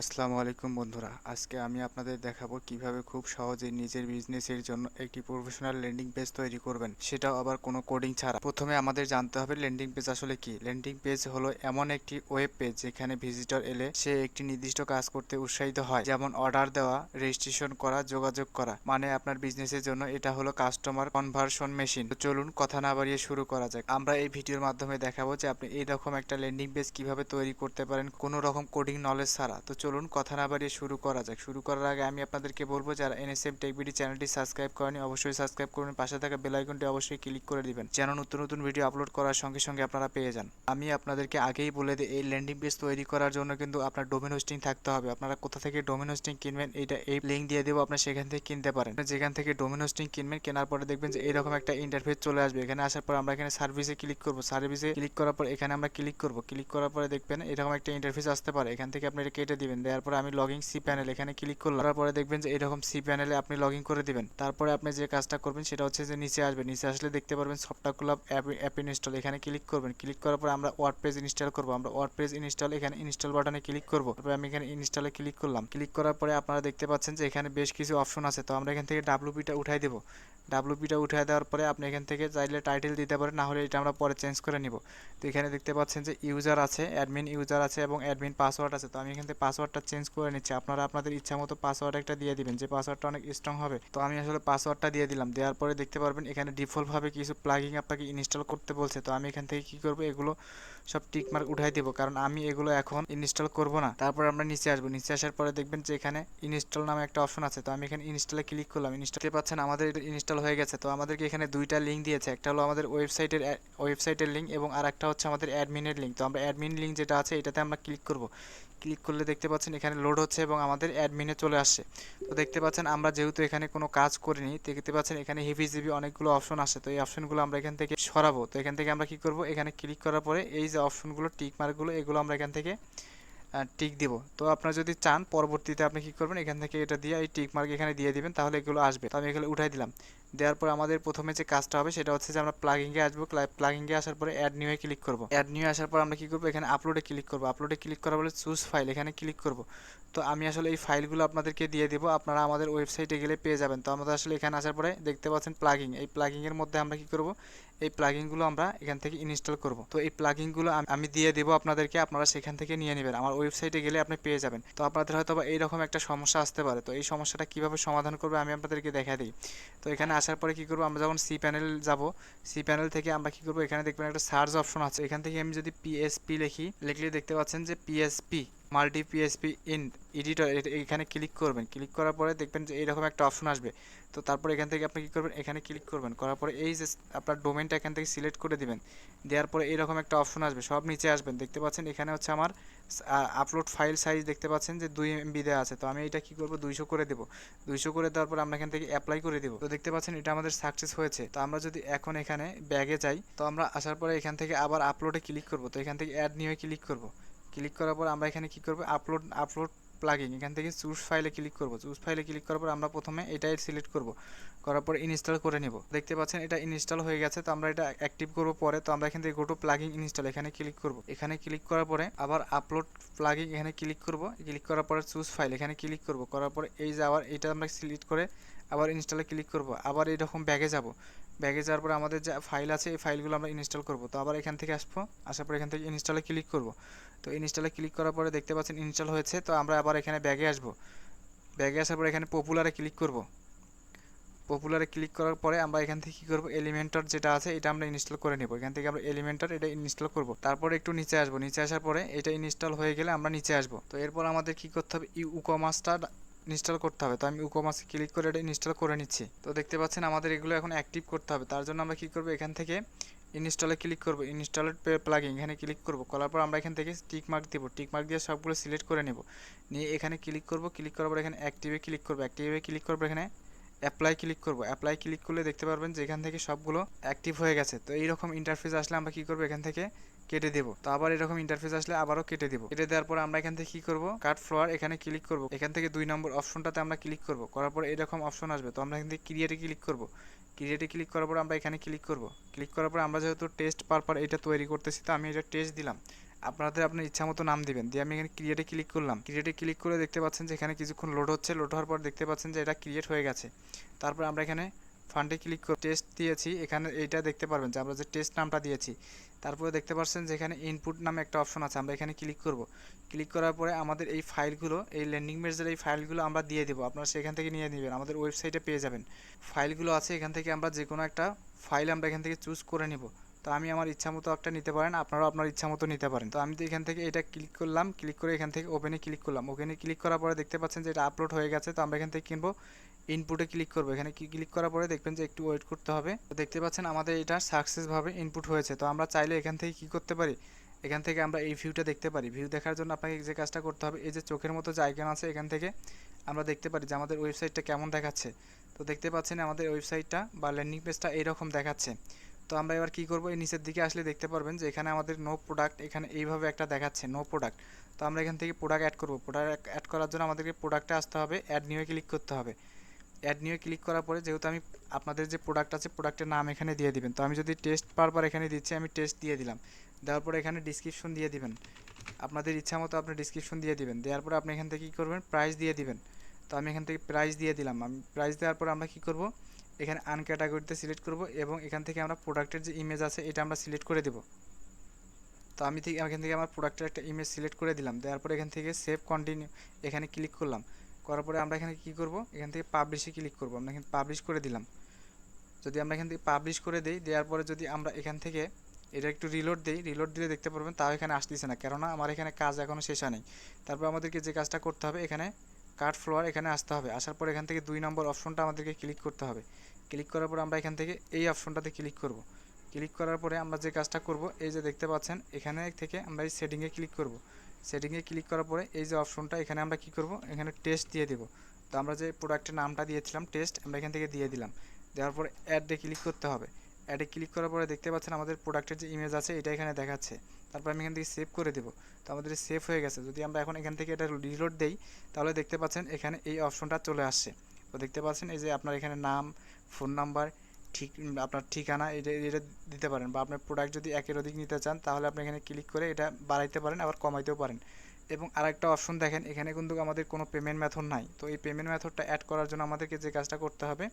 আসসালামু আলাইকুম বন্ধুরা, আজকে আমি আপনাদের দেখাবো কীভাবে খুব সহজে নিজের বিজনেসের জন্য একটি প্রফেশনাল ল্যান্ডিং পেজ তৈরি করবেন। সেটাও আবার কোনো কোডিং ছাড়া। প্রথমে আমাদের জানতে হবে ল্যান্ডিং পেজ আসলে কি? ল্যান্ডিং পেজ হলো এমন একটি ওয়েব পেজ যেখানে ভিজিটর এলে সে একটি নির্দিষ্ট কাজ করতে উৎসাহিত হয়। যেমন অর্ডার দেওয়া রেজিস্ট্রেশন করা, যোগাযোগ করা। মানে আপনার বিজনেসের জন্য এটা হলো কাস্টমার কনভার্সন মেশিন তো চলুন কথা না বাড়িয়ে শুরু করা যাক। আমরা এই ভিডিওর মাধ্যমে দেখাবো যে আপনি এইরকম একটা ল্যান্ডিং পেজ কীভাবে তৈরি করতে পারেন। কোনো রকম কোডিং নলেজ ছাড়া। তো চলুন, কথা না বাড়িয়ে শুরু করা যাক। শুরু করার আগে আমি আপনাদেরকে বলব, যারা এনএসএম টেকবিডি চ্যানেলটি সাবস্ক্রাইব করেনি, অবশ্যই সাবস্ক্রাইব করবেন পাশে থাকা বেল আইকনটি অবশ্যই ক্লিক করে দিবেন, যেন নতুন নতুন ভিডিও আপলোড করার সঙ্গে সঙ্গে আপনারা পেয়ে যান। আমি আপনাদেরকে আগেই বলে দিই, এই ল্যান্ডিং পেজ তৈরি করার জন্য কিন্তু আপনার ডোমেন হোস্টিং থাকতে হবে। আপনারা কোথা থেকে ডোমেন হোস্টিং কিনবেন, এটা এই লিঙ্ক দিয়ে দেবো আপনার সেখান থেকে কিনতে পারেন। যেখান থেকে ডোমেন হোস্টিং কিনবেন, কেনার পরে দেখবেন যে এরকম একটা ইন্টারফেস চলে আসবে। এখানে আসার পর আমরা এখানে সার্ভিসে ক্লিক করব। সার্ভিসে ক্লিক করার পর এখানে আমরা ক্লিক করব। ক্লিক করার পরে দেখবেন এরকম একটা ইন্টারফেস আসতে পারে। এখান থেকে আপনি এটা কেটে দিবেন। দেওয়ার পরে আমি লগিং সি প্যানেল এখানে ক্লিক করলাম। তারপরে দেখবেন যে এরকম সি প্যানেলে আপনি লগ করে দিবেন। তারপরে আপনি যে কাজটা করবেন সেটা হচ্ছে যে নিচে আসবে। নিচে আসলে দেখতে পারবেন software club app app install এখানে ক্লিক করবেন। ক্লিক করার পরে আমরা ওয়ার্ড পেজ ইনস্টল করব। আমরা ওয়ার্ড পেজ ইনস্টল এখানে ইনস্টল বাটনে ক্লিক করব। তারপরে আমি এখানে ইনস্টলে ক্লিক করলাম। ক্লিক করার পরে আপনারা দেখতে পাচ্ছেন যে এখানে বেশ কিছু অপশন আছে। তো আমরা এখান থেকে ডাব্লুপিটা উঠাই দেবো। ডাব্লুপিটা উঠাই দেওয়ার পরে আপনি এখান থেকে চাইলে টাইটেল দিতে পারেন, না হলে এটা আমরা পরে চেঞ্জ করে নিব। তো এখানে দেখতে পাচ্ছেন যে ইউজার আছে অ্যাডমিন ইউজার আছে এবং অ্যাডমিন পাসওয়ার্ড আছে। তো আমি এখান থেকে পাসওয়ার্ডটা চেঞ্জ করে নিচ্ছি। আপনারা আপনাদের ইচ্ছা মতো পাসওয়ার্ড একটা দিয়ে দিবেন, যে পাসওয়ার্ডটা অনেক স্ট্রং হবে। তো আমি আসলে পাসওয়ার্ডটা দিয়ে দিলাম। দেওয়ার পরে দেখতে পারবেন এখানে ডিফল্টভাবে কিছু প্লাগিং আপনাকে ইনস্টল করতে বলছে। তো আমি এখান থেকে কি করব, এগুলো সব টিক মার্ক উঠাই দেবো। কারণ আমি এগুলো এখন ইনস্টল করব না। তারপর আমরা নিচে আসব। নিচে আসার পরে দেখবেন যে এখানে ইনস্টল নামে একটা অপশন আছে। তো আমি এখানে ইনস্টলে ক্লিক করলাম। ইনস্টল পাচ্ছেন আমাদের এটা ইনস্টল হয়ে গেছে। তো আমাদেরকে এখানে দুইটা লিঙ্ক দিয়েছে। একটা হলো আমাদের ওয়েবসাইটের ওয়েবসাইটের লিঙ্ক এবং আর একটা হচ্ছে আমাদের অ্যাডমিনের লিঙ্ক তো আমরা অ্যাডমিন লিঙ্ক যেটা আছে, এটাতে আমরা ক্লিক করব। ক্লিক করলে দেখতে পাচ্ছেন এখানে লোড হচ্ছে এবং আমাদের অ্যাডমিনে চলে আসছে। তো দেখতে পাচ্ছেন আমরা যেহেতু এখানে কোনো কাজ করিনি, দেখতে পাচ্ছেন এখানে হেভি জিবি অনেকগুলো অপশন আসে তো এই অপশনগুলো আমরা এখান থেকে সরাবো। তো এখান থেকে আমরা কি করব? এখানে ক্লিক করার পরে এই যে অপশনগুলো টিক মার্কগুলো এগুলো আমরা এখান থেকে টিক দিব। তো আপনারা যদি চান, পরবর্তীতে আপনি কি করবেন? এখান থেকে এটা দিয়ে এই টিক মার্ক এখানে দিয়ে দিবেন, তাহলে এগুলো আসবে। তো আমি এগুলো উঠাই দিলাম। দেওয়ার পর আমাদের প্রথমে যে কাজটা হবে সেটা হচ্ছে যে আমরা প্লাগিংয়ে আসব। প্লাগিংয়ে আসার পরে অ্যাড নিউয়ে ক্লিক করব। অ্যাড নিউ আসার পর আমরা কি করব? এখানে আপলোডে ক্লিক করব। আপলোডে ক্লিক করা বলে চুজ ফাইল এখানে ক্লিক করব। তো আমি আসলে এই ফাইলগুলো আপনাদেরকে দিয়ে দেবো। আপনারা আমাদের ওয়েবসাইটে গেলে পেয়ে যাবেন। তো আমাদের আসলে এখানে আসার পরে দেখতে পাচ্ছেন প্লাগিং এই প্লাগিংয়ের মধ্যে আমরা কি করব? এই প্লাগিংগুলো আমরা এখান থেকে ইনস্টল করব। তো এই প্লাগিংগুলো আমি দিয়ে দেবো আপনাদেরকে। আপনারা সেখান থেকে নিয়ে নেবেন। আমার ওয়েবসাইটে গেলে আপনি পেয়ে যাবেন। তো আপনাদের হয়তো বা এইরকম একটা সমস্যা আসতে পারে। তো এই সমস্যাটা কীভাবে সমাধান করবে আমি আপনাদেরকে দেখা দিই। তো এখানে আসার পরে কি করব? আমরা যখন সি প্যানেল যাব সি প্যানেল থেকে আমরা কি করব? এখানে দেখবেন একটা সার্চ অপশন আছে। এখান থেকে আমি যদি পিএসপি লিখি, লিখলে দেখতে পাচ্ছেন যে PSP multi PSP in editor এখানে ক্লিক করবেন। ক্লিক করার পরে দেখবেন যে এরকম একটা অপশন আসবে। তো তারপর এখান থেকে আপনি কী করবেন? এখানে ক্লিক করবেন। করার পরে এই যে আপনার ডোমেনটা এখান থেকে সিলেক্ট করে দিবেন। দেওয়ার পরে এরকম একটা অপশন আসবে। সব নিচে আসবেন। দেখতে পাচ্ছেন এখানে হচ্ছে আমার আপলোড ফাইল সাইজ দেখতে পাচ্ছেন যে দুই এমবি দেওয়া আছে। তো আমি এটা কি করব? দুইশো করে দেবো। দুইশো করে দেওয়ার পর আমরা এখান থেকে অ্যাপ্লাই করে দেবো। তো দেখতে পাচ্ছেন এটা আমাদের সাকসেস হয়েছে। তো আমরা যদি এখন এখানে ব্যাগে যাই, তো আমরা আসার পরে এখান থেকে আবার আপলোডে ক্লিক করব। তো এখান থেকে অ্যাড নিয়ে ক্লিক করব। ক্লিক করার পর আমরা এখানে কি করব? আপলোড আপলোড প্লাগিং এখান থেকে চুজ ফাইলে ক্লিক করব। চুজ ফাইলে ক্লিক করার পর আমরা প্রথমে এটাই সিলেক্ট করব। করার পর ইনস্টল করে নেব। দেখতে পাচ্ছেন এটা ইনস্টল হয়ে গেছে, তো আমরা এটা অ্যাক্টিভ করব পরে। তো আমরা এখান থেকে গোটো প্লাগিং ইনস্টল এখানে ক্লিক করব। এখানে ক্লিক করার পরে আবার আপলোড প্লাগিং এখানে ক্লিক করব। ক্লিক করার পরে চুজ ফাইল এখানে ক্লিক করব। করার পরে এই যে আবার এটা আমরা সিলেক্ট করে আবার ইনস্টলে ক্লিক করব। আবার এইরকম ব্যাগে যাব। ব্যাগে যাওয়ার পর আমাদের যা ফাইল আছে, এই ফাইলগুলো আমরা ইনস্টল করব। তো আবার এখান থেকে আসব, আসার পর এখান থেকে ইনস্টলে ক্লিক করব। তো ইনস্টলে ক্লিক করার পরে দেখতে পাচ্ছেন ইনস্টল হয়েছে, তো আমরা আবার এখানে ব্যাগে আসব। ব্যাগে আসার পর এখানে পপুলারে ক্লিক করব। পপুলারে ক্লিক করার পরে আমরা এখান থেকে কী করব? এলিমেন্টার যেটা আছে, এটা আমরা ইনস্টল করে নেব। এখান থেকে আমরা এলিমেন্টার এটা ইনস্টল করব। তারপরে একটু নিচে আসব। নিচে আসার পরে এটা ইনস্টল হয়ে গেলে আমরা নিচে আসব। তো এরপর আমাদের কী করতে হবে? ই কমার্সটা ইনস্টল করতে হবে। তো আমি উকমাসে ক্লিক করে এটা ইনস্টল করে নিচ্ছি। তো দেখতে পাচ্ছেন আমাদের এগুলো এখন অ্যাক্টিভ করতে হবে। তার জন্য আমরা কী করব? এখান থেকে ইনস্টলে ক্লিক করব। ইনস্টলের প্লাগিং এখানে ক্লিক করব। করার পর আমরা এখান থেকে টিক মার্ক দেবো। টিক মার্ক দিয়ে সবগুলো সিলেক্ট করে নেব। নিয়ে এখানে ক্লিক করব। ক্লিক করার পর এখানে অ্যাক্টিভে ক্লিক করব। অ্যাক্টিভে ক্লিক করব এখানে অ্যাপ্লাই ক্লিক করব। অ্যাপ্লাই ক্লিক করলে দেখতে পারবেন যে এখান থেকে সবগুলো অ্যাক্টিভ হয়ে গেছে। তো এইরকম ইন্টারফেস আসলে আমরা কী করব? এখান থেকে কেটে দেবো। তো আবার এরকম ইন্টারফেস আসলে আবারও কেটে দেবো। কেটে দেওয়ার পর আমরা এখান থেকে কি করব? কাট ফ্লোয়ার এখানে ক্লিক করব। এখান থেকে দুই নম্বর অপশনটাতে আমরা ক্লিক করব। করার পর এরকম অপশন আসবে। তো আমরা এখান থেকে ক্রিয়েটে ক্লিক করব। ক্রিয়েটে ক্লিক করার পর আমরা এখানে ক্লিক করব। ক্লিক করার পর আমরা যেহেতু টেস্ট পারপার এটা তৈরি করতেছি, তো আমি এটা টেস্ট দিলাম। আপনাদের আপনার ইচ্ছা মতো নাম দিবেন। দিয়ে আমি এখানে ক্রিয়েটে ক্লিক করলাম। ক্রিয়েটে ক্লিক করে দেখতে পাচ্ছেন যে এখানে কিছুক্ষণ লোড হচ্ছে। লোড হওয়ার পর দেখতে পাচ্ছেন যে এটা ক্রিয়েট হয়ে গেছে। তারপর আমরা এখানে ফান্ডে ক্লিক করে টেস্ট দিয়েছি। এখানে এইটা দেখতে পারবেন যে আমরা যে টেস্ট নামটা দিয়েছি তারপরে দেখতে পাচ্ছেন যে এখানে ইনপুট নামে একটা অপশন আছে, আমরা এখানে ক্লিক করব। ক্লিক করার পরে আমাদের এই ফাইলগুলো এই ল্যান্ডিং পেজের এই ফাইলগুলো আমরা দিয়ে দেবো। আপনারা সেখান থেকে নিয়ে নেবেন, আমাদের ওয়েবসাইটে পেয়ে যাবেন। ফাইলগুলো আছে, এখান থেকে আমরা যে কোনো একটা ফাইল আমরা এখান থেকে চুজ করে নিব। তো আমি আমার ইচ্ছা মতো একটা নিতে পারেন, আপনারাও আপনার ইচ্ছা মতো নিতে পারেন। তো আমি তো এখান থেকে এটা ক্লিক করলাম ক্লিক করে এখান থেকে ওপেনে ক্লিক করলাম। ওপেনে ক্লিক করার পরে দেখতে পাচ্ছেন যে এটা আপলোড হয়ে গেছে, তো আমরা এখান থেকে কিনবো। ইনপুটে ক্লিক করব। এখানে ক্লিক করার পরে দেখবেন যে একটু ওয়েট করতে হবে। তো দেখতে পাচ্ছেন আমাদের এটা সাকসেসভাবে ইনপুট হয়েছে। তো আমরা চাইলে এখান থেকে কি করতে পারি? এখান থেকে আমরা এই ভিউটা দেখতে পারি। ভিউ দেখার জন্য আপনাকে যে কাজটা করতে হবে, এই যে চোখের মতো আইকন আছে এখান থেকে আমরা দেখতে পারি যে আমাদের ওয়েবসাইটটা কেমন দেখাচ্ছে। তো দেখতে পাচ্ছেন আমাদের ওয়েবসাইটটা বা ল্যান্ডিং পেজটা এইরকম দেখাচ্ছে। তো আমরা এবার কি করব? এই নিচের দিকে আসলে দেখতে পারবেন যে এখানে আমাদের নো প্রোডাক্ট এখানে এইভাবে একটা দেখাচ্ছে নো প্রোডাক্ট তো আমরা এখান থেকে প্রোডাক্ট অ্যাড করব। প্রোডাক্ট অ্যাড করার জন্য আমাদেরকে প্রোডাক্টে আসতে হবে অ্যাড নিয়ে ক্লিক করতে হবে। অ্যাড নিয়ে ক্লিক করার পরে যেহেতু আমি আপনাদের যে প্রোডাক্ট আছে প্রোডাক্টের নাম এখানে দিয়ে দিবেন। তো আমি যদি টেস্ট বারবার এখানে দিচ্ছি, আমি টেস্ট দিয়ে দিলাম। দেওয়ার পরে এখানে ডিসক্রিপশন দিয়ে দিবেন। আপনাদের ইচ্ছা মতো আপনি ডিসক্রিপশন দিয়ে দিবেন। দেওয়ার পরে আপনি এখান থেকে কী করবেন? প্রাইস দিয়ে দিবেন। তো আমি এখান থেকে প্রাইস দিয়ে দিলাম। আমি প্রাইস দেওয়ার পরে আমরা কী করব? এখানে আন ক্যাটাগরিতে সিলেক্ট করব এবং এখান থেকে আমরা প্রোডাক্টের যে ইমেজ আছে, এটা আমরা সিলেক্ট করে দেব। তো আমি থেকে, এখান থেকে আমার প্রোডাক্টের একটা ইমেজ সিলেক্ট করে দিলাম। দেওয়ার পরে এখান থেকে সেভ কন্টিনিউ এখানে ক্লিক করলাম। করার পরে আমরা এখানে কী করব? এখান থেকে পাবলিশে ক্লিক করব। আমরা এখানে পাবলিশ করে দিলাম। যদি আমরা এখান থেকে পাবলিশ করে দিই, দেওয়ার পরে যদি আমরা এখান থেকে এটা একটু রিলোড দিই রিলোড দিলে দেখতে পারবেন তাও এখানে আসতেছে না। কেননা আমার এখানে কাজ এখনও শেষ হয়নি। তারপর আমাদেরকে যে কাজটা করতে হবে, এখানে কার্ড ফ্লোয়ার এখানে আসতে হবে। আসার পর এখান থেকে দুই নম্বর অপশনটা আমাদেরকে ক্লিক করতে হবে। ক্লিক করার পর আমরা এখান থেকে এই অপশনটাতে ক্লিক করব। ক্লিক করার পরে আমরা যে কাজটা করব, এই যে দেখতে পাচ্ছেন, এখানে থেকে আমরা এই সেটিংয়ে ক্লিক করব। সেটিংয়ে ক্লিক করার পরে এই যে অপশনটা, এখানে আমরা কি করব? এখানে টেস্ট দিয়ে দেব। তো আমরা যে প্রোডাক্টের নামটা দিয়েছিলাম, টেস্ট, আমরা এখান থেকে দিয়ে দিলাম। দেওয়ার পরে অ্যাডে ক্লিক করতে হবে। অ্যাডে ক্লিক করার পরে দেখতে পাচ্ছেন আমাদের প্রোডাক্টের যে ইমেজ আছে, এটা এখানে দেখাচ্ছে। তারপর আমি এখান থেকে সেভ করে দেবো। তো আমাদের সেভ হয়ে গেছে। যদি আমরা এখন এখান থেকে এটা রিলোড দেই, তাহলে দেখতে পাচ্ছেন এখানে এই অপশনটা চলে আসছে। তো দেখতে পাচ্ছেন এই যে আপনার এখানে নাম, ফোন নাম্বার, ঠিক, আপনার ঠিকানা, এটা এটা দিতে পারেন বা আপনার প্রোডাক্ট যদি একের অধিক নিতে চান, তাহলে আপনি এখানে ক্লিক করে এটা বাড়াইতে পারেন, আবার কমাইতেও পারেন। এবং আরেকটা অপশন দেখেন, এখানে কিন্তু আমাদের কোনো পেমেন্ট মেথড নাই। তো এই পেমেন্ট মেথডটা অ্যাড করার জন্য আমাদেরকে যে কাজটা করতে হবে,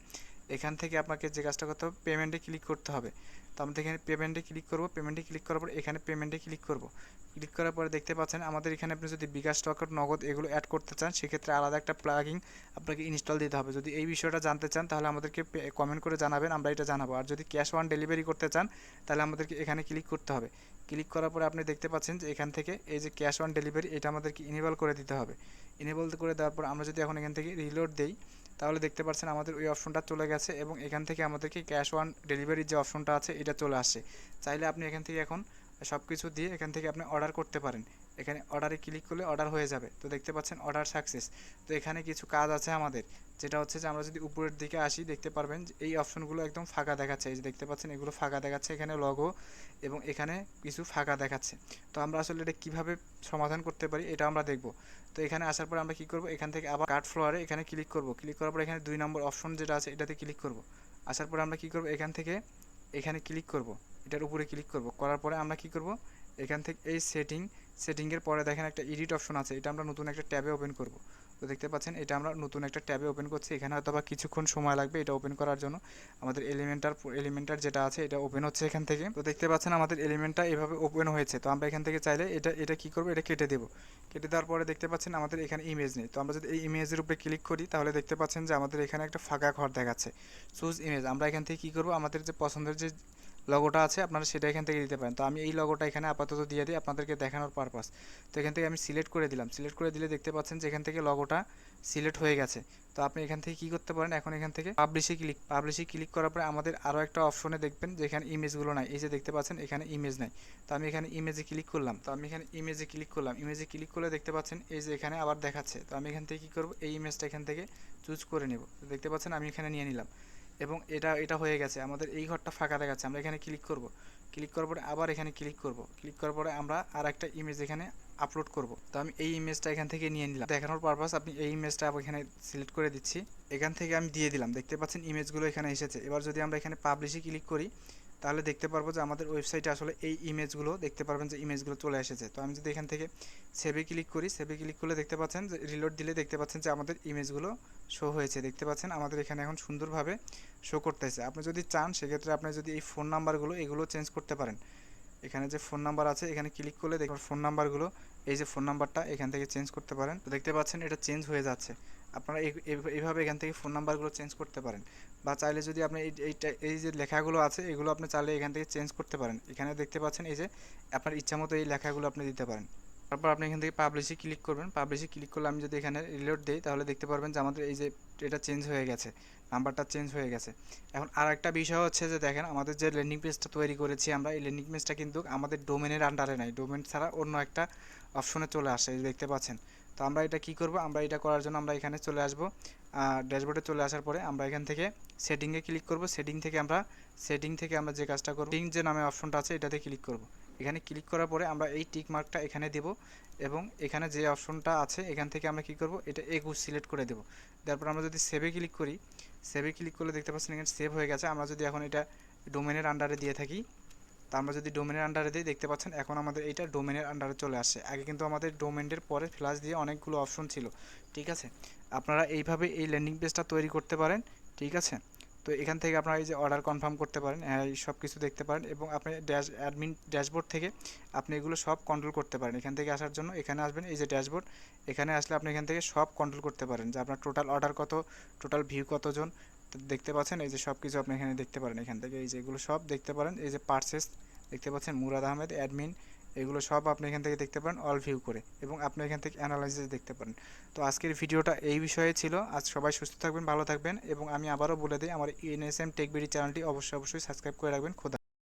এখান থেকে আপনাকে যে কাজটা করতে হবে পেমেন্টে ক্লিক করতে হবে। তো আমরা এখানে পেমেন্টে ক্লিক করব পেমেন্টে ক্লিক করার পর এখানে পেমেন্টে ক্লিক করব। ক্লিক করার পরে দেখতে পাচ্ছেন, আমাদের এখানে আপনি যদি বিকাশ স্টক নগদ এগুলো অ্যাড করতে চান, সেক্ষেত্রে আলাদা একটা প্লাগিং আপনাকে ইনস্টল দিতে হবে। যদি এই বিষয়টা জানতে চান, তাহলে আমাদেরকে কমেন্ট করে জানাবেন, আমরা এটা জানাব। আর যদি ক্যাশ অন ডেলিভারি করতে চান, তাহলে আমাদেরকে এখানে ক্লিক করতে হবে। ক্লিক করার পরে আপনি দেখতে পাচ্ছেন যে এখান থেকে এই যে ক্যাশ অন ডেলিভারি এটা আমাদেরকে ইনেবল করে দিতে হবে। ইনেবল করে দেওয়ার পর আমরা যদি এখন এখান থেকে রিলোড দেই তাহলে দেখতে পাচ্ছেন আমাদের ওই অপশনটা চলে গেছে এবং এখান থেকে আমাদেরকে ক্যাশ ওয়ান ডেলিভারির যে অপশনটা আছে, এটা চলে আসে চাইলে আপনি এখান থেকে এখন সব কিছু দিয়ে এখান থেকে আপনি অর্ডার করতে পারেন। এখানে অর্ডারে ক্লিক করলে অর্ডার হয়ে যাবে। তো দেখতে পাচ্ছেন অর্ডার সাকসেস তো এখানে কিছু কাজ আছে আমাদের। যেটা হচ্ছে যে আমরা যদি উপরের দিকে আসি, দেখতে পারবেন যে এই অপশনগুলো একদম ফাঁকা দেখাচ্ছে। এই যে দেখতে পাচ্ছেন এগুলো ফাঁকা দেখাচ্ছে, এখানে লগো এবং এখানে কিছু ফাঁকা দেখাচ্ছে। তো আমরা আসলে এটা কীভাবে সমাধান করতে পারি, এটা আমরা দেখব। তো এখানে আসার পর আমরা কী করব? এখান থেকে আবার কার্ড ফ্লোয়ারে এখানে ক্লিক করব। ক্লিক করার পর এখানে দুই নম্বর অপশন যেটা আছে, এটাতে ক্লিক করব। আসার পর আমরা কী করব? এখান থেকে এখানে ক্লিক করব। এটার উপরে ক্লিক করব। করার পরে আমরা কী করব? এখান থেকে এই সেটিং সেটিংয়ের পরে দেখেন একটা এডিট অপশন আছে, এটা আমরা নতুন একটা ট্যাবে ওপেন করব। তো দেখতে পাচ্ছেন, এটা আমরা নতুন একটা ট্যাবে ওপেন করছি, এখানে হয়তো বা কিছুক্ষণ সময় লাগবে এটা ওপেন করার জন্য। আমাদের এলিমেন্টার এলিমেন্টার যেটা আছে, এটা ওপেন হচ্ছে এখান থেকে। তো দেখতে পাচ্ছেন, আমাদের এলিমেন্টটা এভাবে ওপেন হয়েছে। তো আমরা এখান থেকে চাইলে এটা এটা কি করব? এটা কেটে দেবো। কেটে দেওয়ার পরে দেখতে পাচ্ছেন, আমাদের এখানে ইমেজ নেই। তো আমরা যদি এই ইমেজের উপরে ক্লিক করি, তাহলে দেখতে পাচ্ছেন যে আমাদের এখানে একটা ফাঁকা ঘর দেখাচ্ছে। চুজ ইমেজ আমরা এখান থেকে কী করব? আমাদের যে পছন্দের যে লগোটা আছে, আপনারা সেটা এখান থেকে দিতে পারেন। তো আমি এই লগোটা এখানে আপাতত দিয়ে দিই আপনাদেরকে দেখানোর পারপাস তো এখান থেকে আমি সিলেক্ট করে দিলাম। সিলেক্ট করে দিলে দেখতে পাচ্ছেন যে এখান থেকে লগোটা সিলেক্ট হয়ে গেছে। তো আপনি এখান থেকে কী করতে পারেন? এখন এখান থেকে পাবলিশে ক্লিক পাবলিশে ক্লিক করার পরে আমাদের আরও একটা অপশনে দেখবেন যে এখানে ইমেজগুলো নাই। এই যে দেখতে পাচ্ছেন এখানে ইমেজ নাই। তো আমি এখানে ইমেজে ক্লিক করলাম। তো আমি এখানে ইমেজে ক্লিক করলাম। ইমেজে ক্লিক করলে দেখতে পাচ্ছেন এই যে এখানে আবার দেখাচ্ছে। তো আমি এখান থেকে কী করব? এই ইমেজটা এখান থেকে চুজ করে নেব। দেখতে পাচ্ছেন আমি এখানে নিয়ে নিলাম। এবং এটা এটা হয়ে গেছে। আমাদের এই ঘরটা ফাঁকা দেখাচ্ছে। আমরা এখানে ক্লিক করব। ক্লিক করার পরে আবার এখানে ক্লিক করব। ক্লিক করার পরে আমরা আর একটা ইমেজ এখানে আপলোড করব। তো আমি এই ইমেজটা এখান থেকে নিয়ে নিলাম। দেখানোর পারপাস আপনি এই ইমেজটা এখানে সিলেক্ট করে দিচ্ছি। এখান থেকে আমি দিয়ে দিলাম। দেখতে পাচ্ছেন ইমেজগুলো এখানে এসেছে। এবার যদি আমরা এখানে পাবলিশে ক্লিক করি তাহলে দেখতে পারব যে আমাদের ওয়েবসাইটে আসলে এই ইমেজগুলো দেখতে পারবেন যে ইমেজগুলো চলে এসেছে। তো আমি যদি এখান থেকে সেভে ক্লিক করি সেভে ক্লিক করলে দেখতে পাচ্ছেন যে রিলোড দিলে দেখতে পাচ্ছেন যে আমাদের ইমেজগুলো শো হয়েছে। দেখতে পাচ্ছেন আমাদের এখানে এখন সুন্দরভাবে শো করতেছে। আপনি যদি চান, সেক্ষেত্রে আপনি যদি এই ফোন নাম্বারগুলো এগুলো চেঞ্জ করতে পারেন। এখানে যে ফোন নাম্বার আছে, এখানে ক্লিক করলে দেখবেন ফোন নাম্বারগুলো এই যে ফোন নাম্বারটা এখান থেকে চেঞ্জ করতে পারেন। তো দেখতে পাচ্ছেন এটা চেঞ্জ হয়ে যাচ্ছে। আপনারা এই- এই- এইভাবে এখান থেকে ফোন নাম্বারগুলো চেঞ্জ করতে পারেন। বা চাইলে যদি আপনি এই এইটা এই যে লেখাগুলো আছে, এগুলো আপনি চাইলে এখান থেকে চেঞ্জ করতে পারেন। এখানে দেখতে পাচ্ছেন এই যে আপনার ইচ্ছা মতো এই লেখাগুলো আপনি দিতে পারেন। তারপর আপনি এখান থেকে পাবলিশে ক্লিক করবেন। পাবলিশে ক্লিক করলে আমি যদি এখানে রিলোড দিই, তাহলে দেখতে পারবেন যে আমাদের এই যে এটা চেঞ্জ হয়ে গেছে। নাম্বারটা চেঞ্জ হয়ে গেছে। এখন আর একটা বিষয় হচ্ছে যে দেখেন, আমাদের যে ল্যান্ডিং পেজটা তৈরি করেছি আমরা, এই ল্যান্ডিং পেজটা কিন্তু আমাদের ডোমেনের আন্ডারে নাই। ডোমেন ছাড়া অন্য একটা অপশনে চলে আসে দেখতে পাচ্ছেন। তো আমরা এটা কি করব? আমরা এটা করার জন্য আমরা এখানে চলে আসব। ড্যাশবোর্ডে চলে আসার পরে আমরা এখান থেকে সেটিংয়ে ক্লিক করব। সেটিং থেকে আমরা সেটিং থেকে আমরা যে কাজটা করব টিং যে নামে অপশনটা আছে এটাতে ক্লিক করব। এখানে ক্লিক করার পরে আমরা এই টিক মার্কটা এখানে দেব এবং এখানে যে অপশনটা আছে এখান থেকে আমরা কি করব? এটা একুশ সিলেক্ট করে দেব। তারপর আমরা যদি সেভে ক্লিক করি সেভে ক্লিক করলে দেখতে পাচ্ছেন এখানে সেভ হয়ে গেছে। আমরা যদি এখন এটা ডোমেনের আন্ডারে দিয়ে থাকি তা আমরা যদি ডোমেনের আন্ডারে দিই, দেখতে পাচ্ছেন এখন আমাদের এটা ডোমেনের আন্ডারে চলে আসছে। আগে কিন্তু আমাদের ডোমেনের পরে ফ্ল্যাশ দিয়ে অনেকগুলো অপশন ছিল, ঠিক আছে? আপনারা এইভাবে এই ল্যান্ডিং পেজটা তৈরি করতে পারেন, ঠিক আছে? তো এখান থেকে আপনারা এই যে অর্ডার কনফার্ম করতে পারেন হ্যাঁ এই সব কিছু দেখতে পারেন এবং আপনি ড্যাশ অ্যাডমিন ড্যাশবোর্ড থেকে আপনি এগুলো সব কন্ট্রোল করতে পারেন। এখান থেকে আসার জন্য এখানে আসবেন, এই যে ড্যাশবোর্ড এখানে আসলে আপনি এখান থেকে সব কন্ট্রোল করতে পারেন যে আপনার টোটাল অর্ডার কত টোটাল ভিউ কতজন দেখতে পাচ্ছেন, এই যে সব কিছু আপনি এখানে দেখতে পারেন এখান থেকে। এই যে এগুলো সব দেখতে পারেন, এই যে পার্সেস দেখতে পাচ্ছেন, মুরাদ আহমেদ অ্যাডমিন এগুলো সব আপনি এখান থেকে দেখতে পারেন অল ভিউ করে এবং আপনি এখান থেকে অ্যানালাইসিস দেখতে পারেন। তো আজকের ভিডিওটা এই বিষয়ে ছিল। আজ সবাই সুস্থ থাকবেন, ভালো থাকবেন এবং আমি আবারও বলে দিই, আমার এনএসএম টেক বিডি চ্যানেলটি অবশ্যই অবশ্যই সাবস্ক্রাইব করে রাখবেন। খোদা